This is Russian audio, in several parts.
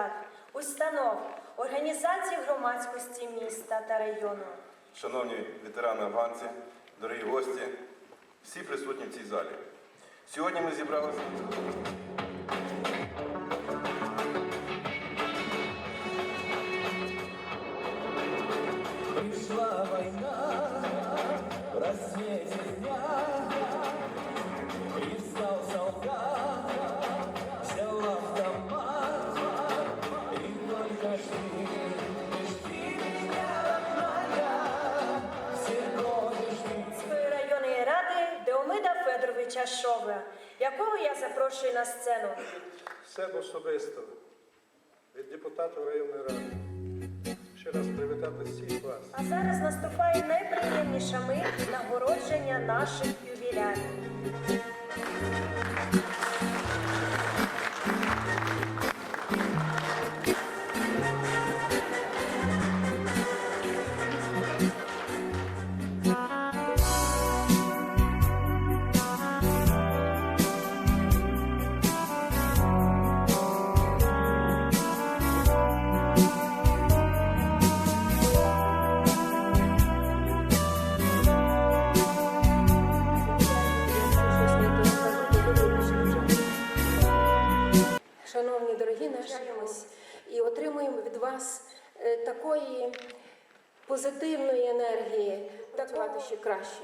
рад, установ, організацій громадськості міста та району. Шановні ветерани афганці, дорогі гості, всі присутні в цій залі. Сьогодні ми зібралися. Пришла война в рассвете дня, Федоровича Шове, якого я запрошую на сцену. Себе особисто від депутата районної ради. Ще раз привітати всіх вас. А зараз наступає найприємніша мить нагородження наших ювілярів. Шановні і отримуємо від вас е, такої позитивної енергії, працювати ще краще.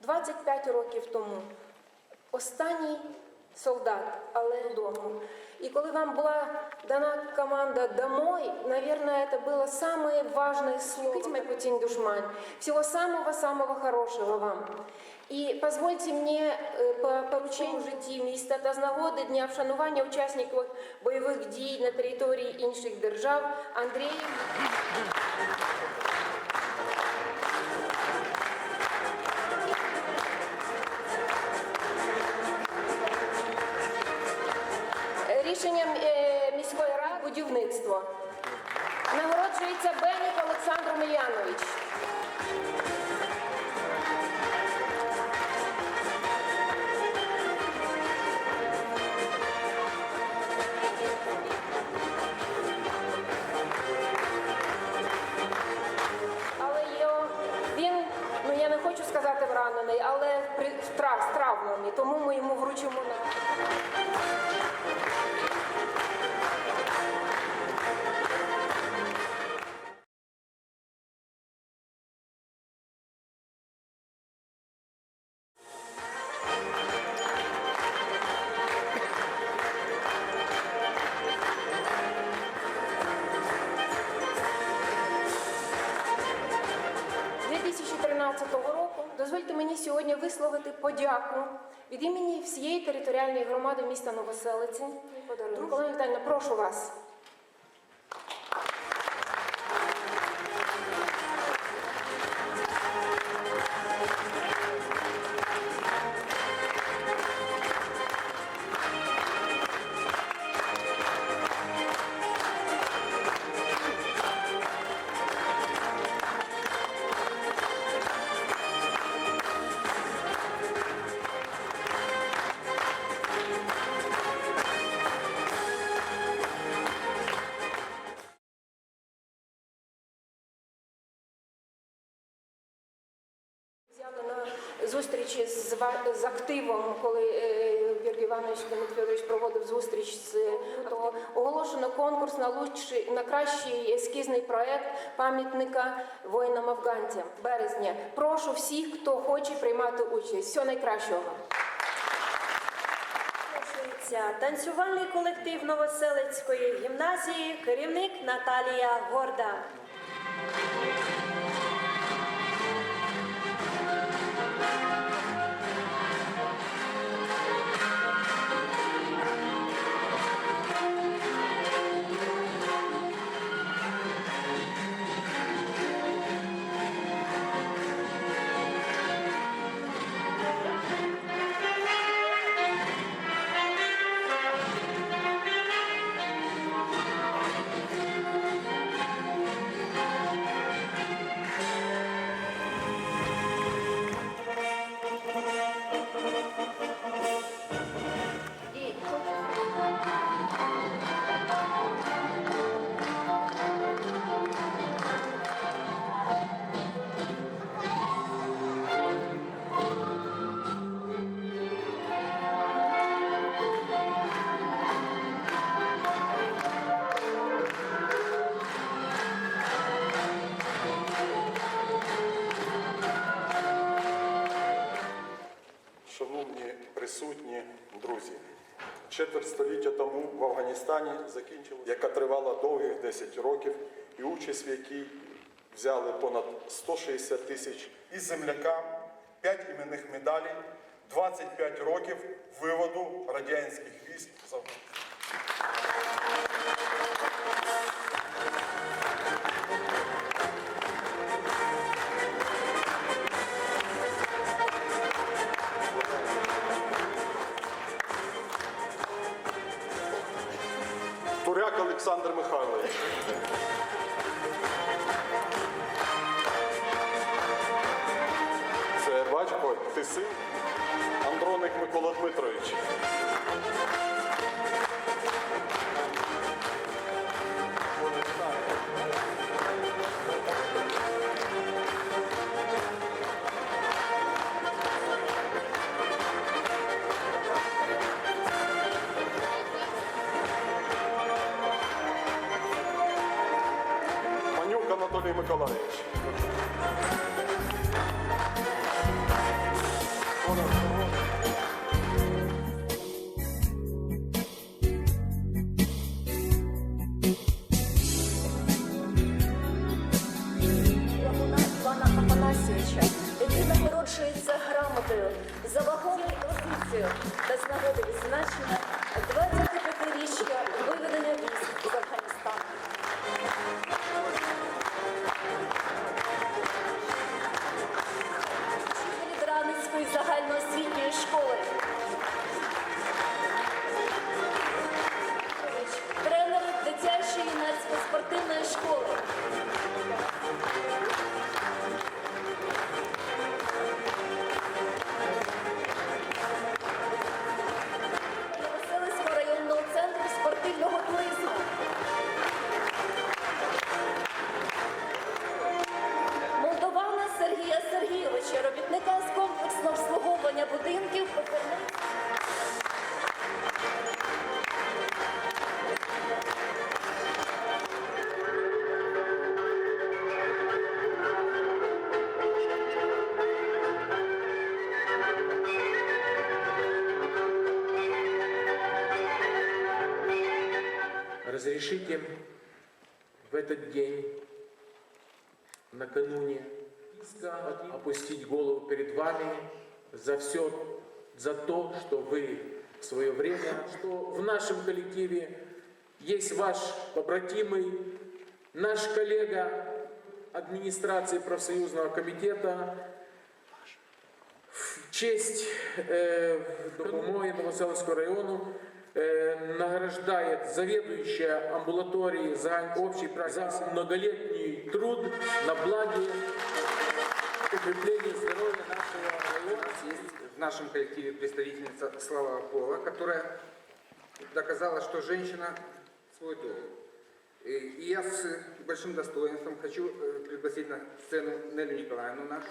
25 років тому останній солдат, але додому. І коли вам була дана команда «домой», наверное, это было самое важное слово. Мой путин душман. Всего самого-самого хорошего вам. І позвольте мне е, по порученню житті міста та з нагоди Дня вшанування учасників бойових дій на території інших держав Андрія Рішенням е, міської ради будівництво. Нагороджується Бенік Олександр Мільянович. Сказати вранений, але при трав, травмований, тому ми йому вручимо на. – імені всієї територіальної громади міста Новоселиці. Олена Віталіївна, прошу вас. Зустрічі з, з активом, коли е, Георгій Іванович Дмитрович проводив зустріч з то оголошено конкурс на лучший на кращий ескізний проект пам'ятника воїнам афганцям березня. Прошу всіх, хто хоче приймати участь. Всього найкращого. Танцювальний колектив Новоселицької гімназії, керівник Наталія Горда. Тому в Афганістані закінчилася, яка тривала довгих 10 років, і участь в якій взяли понад 160 тисяч із землякам 5 іменних медалей, 25 років виводу радянських військ з Афганістану. Це батько, ти син Андроник Микола Дмитрович. Mikolayevich. Ona. Разрешите в этот день, накануне, опустить голову перед вами за все, за то, что вы в свое время, что в нашем коллективе есть ваш побратимый, наш коллега администрации профсоюзного комитета, в честь э, Домой Новоселовского району награждает заведующая амбулаторией за общий за многолетний труд на благе укрепления здоровья нашего района. есть в нашем коллективе представительница слабого пола, которая доказала, что женщина свой долг. И и я с большим достоинством хочу э, пригласить на сцену Нелю Николаевну нашу.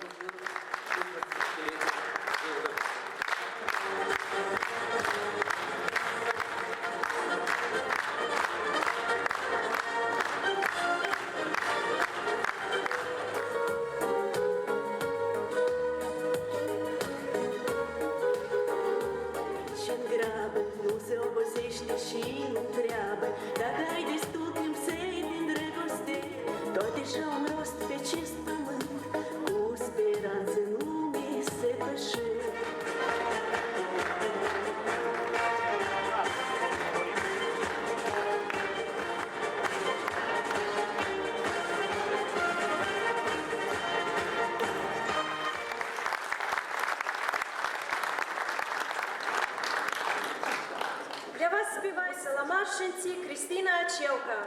села Маршинці Крістіна Ачелка.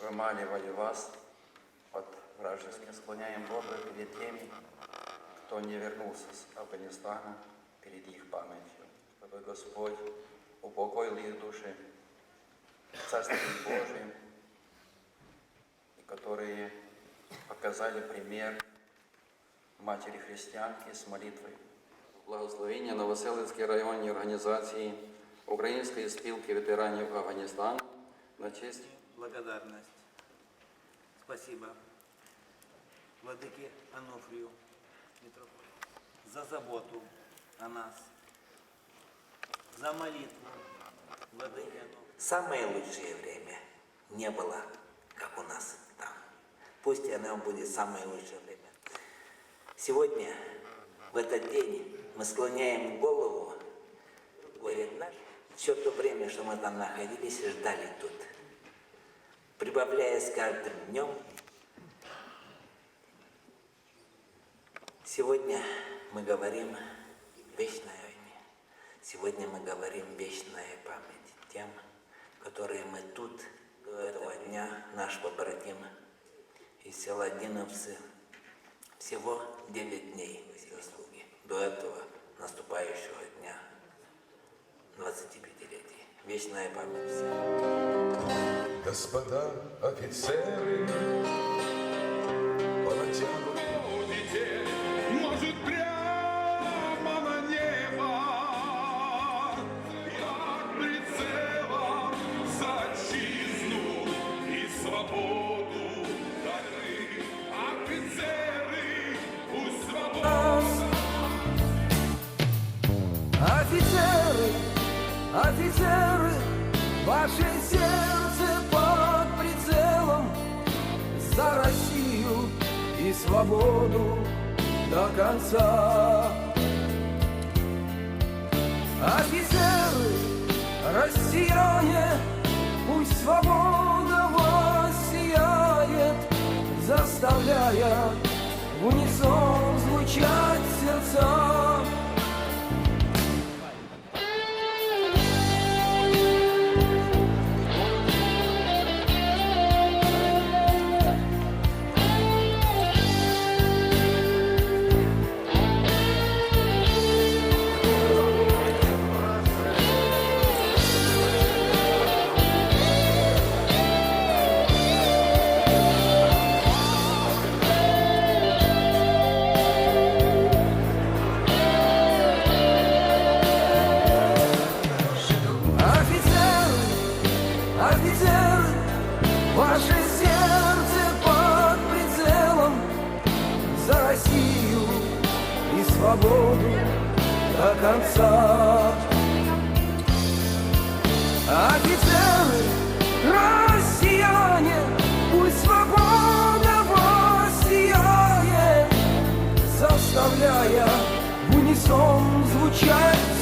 вымаливали вас от вражеских. Склоняем Бога перед теми, кто не вернулся с Афганистана, перед их памятью, чтобы Господь упокоил их души в Царстве Божьем, и которые показали пример матери христианки с молитвой. Благословення Новоселицькій районній організації Української спілки ветеранів Афганістану на честь благодарность. Спасибо Владыке Анофрию Митрополию за заботу о нас, за молитву Владыке Анофрию. Самое лучшее время не было, как у нас там. Пусть оно будет самое лучшее время. Сегодня, в этот день, мы склоняем голову, говорит наш, все то время, что мы там находились ждали тут, прибавляя с каждым днем. Сегодня мы говорим вечное имя. Сегодня мы говорим вечная память тем, которые мы тут до этого дня, наш побратим из села Диновцы, всего 9 дней заслуги до этого наступающего дня 25-летия. Вечная память всем. Господа офицеры, полотенут Может, прямо на небо, як прицелом за отчизну и свободу дали офицеры, пусть свобода. Офицеры, офицеры, ваше сердце свободу до конца. Офицеры, россияне, пусть свобода вас сияет Заставляя конца. Офицеры, россияне, пусть свобода вас сияет Заставляя в унисон звучать